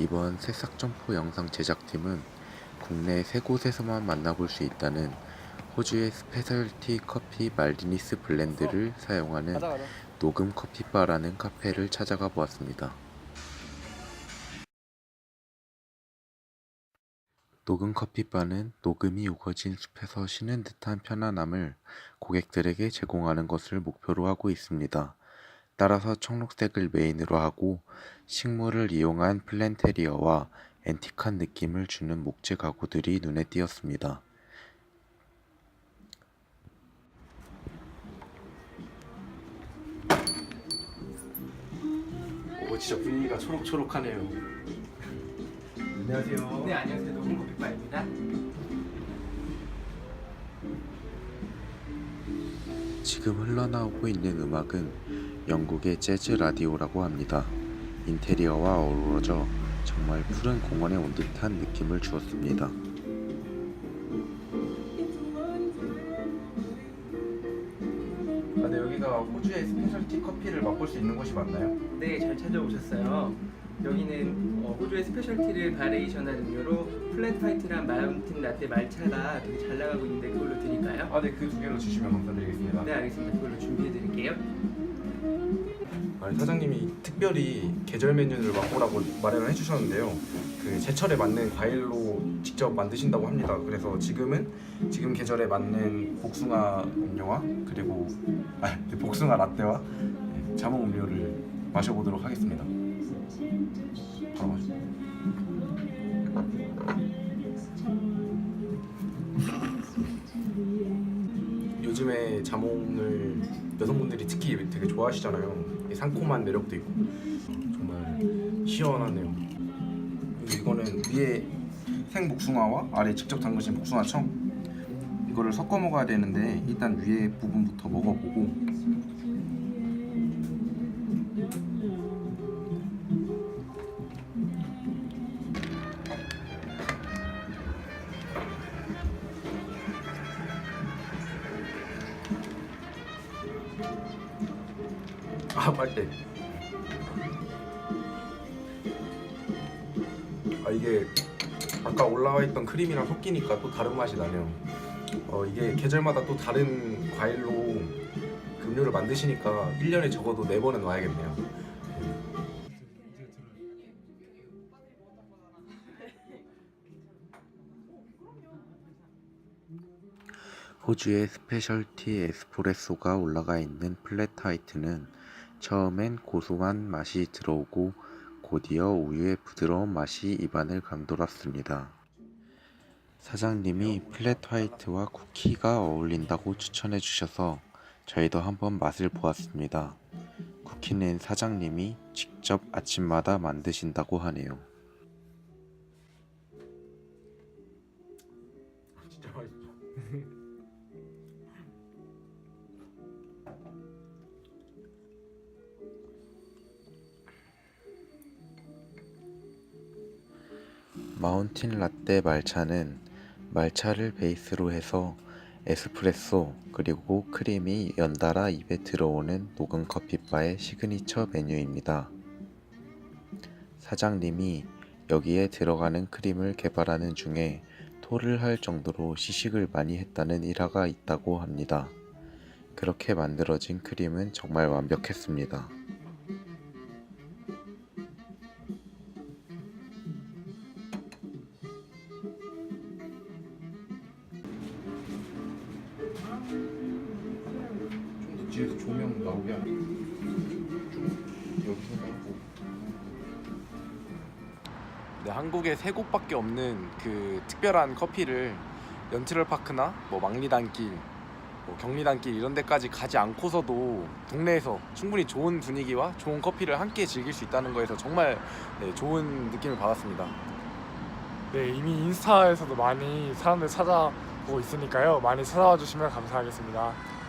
이번 새싹점포 영상 제작팀은 국내 세 곳에서만 만나볼 수 있다는 호주의 스페셜티 커피 말디니스 블렌드를 사용하는 가자 가자. 녹음 커피바라는 카페를 찾아가 보았습니다. 녹음 커피바는 녹음이 우거진 숲에서 쉬는 듯한 편안함을 고객들에게 제공하는 것을 목표로 하고 있습니다. 따라서 청록색을 메인으로 하고 식물을 이용한 플랜테리어와 앤틱한 느낌을 주는 목재 가구들이 눈에 띄었습니다. 오 진짜 분위기가 초록초록하네요. 안녕하세요. 네 안녕하세요 녹음 커피바입니다. 지금 흘러나오고 있는 음악은 영국의 재즈 라디오라고 합니다. 인테리어와 어우러져 정말 푸른 공원에 온 듯한 느낌을 주었습니다. 아, 네 여기가 호주의 스페셜티 커피를 맛볼 수 있는 곳이 맞나요? 네 잘 찾아오셨어요. 여기는 어, 호주의 스페셜티를 바레이션한 음료로 플랜트 화이트랑 마운틴 라떼 말차가 되게 잘 나가고 있는데 그걸로 드릴까요? 아, 네 그 두 개로 주시면 감사드리겠습니다. 네 알겠습니다. 그걸로 준비해 드릴게요. 아니, 사장님이 특별히 계절 메뉴를 맛보라고 마련을 해주셨는데요. 그 제철에 맞는 과일로 직접 만드신다고 합니다. 그래서 지금은 지금 계절에 맞는 복숭아 음료와 그리고 아, 네, 복숭아 라떼와 네, 자몽 음료를 마셔보도록 하겠습니다. 요즘에 자몽을 여성분들이 특히 되게 좋아하시잖아요. 이 상콤한 매력도 있고 정말 시원하네요. 이거는 위에 생복숭아와 아래 직접 담그신 복숭아청 이거를 섞어 먹어야 되는데 일단 위에 부분부터 먹어보고 아 빨대. 아 이게 아까 올라와 있던 크림이랑 섞이니까 또 다른 맛이 나네요. 어 이게 계절마다 또 다른 과일로 그 음료를 만드시니까 1년에 적어도 4번은 와야겠네요. 호주의 스페셜티 에스프레소가 올라가 있는 플랫 화이트는 처음엔 고소한 맛이 들어오고 곧이어 우유의 부드러운 맛이 입안을 감돌았습니다. 사장님이 플랫 화이트와 쿠키가 어울린다고 추천해 주셔서 저희도 한번 맛을 보았습니다. 쿠키는 사장님이 직접 아침마다 만드신다고 하네요. 마운틴 라떼 말차는 말차를 베이스로 해서 에스프레소 그리고 크림이 연달아 입에 들어오는 녹은 커피바의 시그니처 메뉴입니다. 사장님이 여기에 들어가는 크림을 개발하는 중에 토를 할 정도로 시식을 많이 했다는 일화가 있다고 합니다. 그렇게 만들어진 크림은 정말 완벽했습니다. 뒤에서 조명 나오게 좀 여기서 나오고 네, 한국에 세 곳밖에 없는 그 특별한 커피를 연트럴 파크나 뭐 망리단길, 뭐 경리단길 이런 데까지 가지 않고서도 동네에서 충분히 좋은 분위기와 좋은 커피를 함께 즐길 수 있다는 거에서 정말 네, 좋은 느낌을 받았습니다. 네, 이미 인스타에서도 많이 사람들 찾아보고 있으니까요. 많이 찾아와 주시면 감사하겠습니다.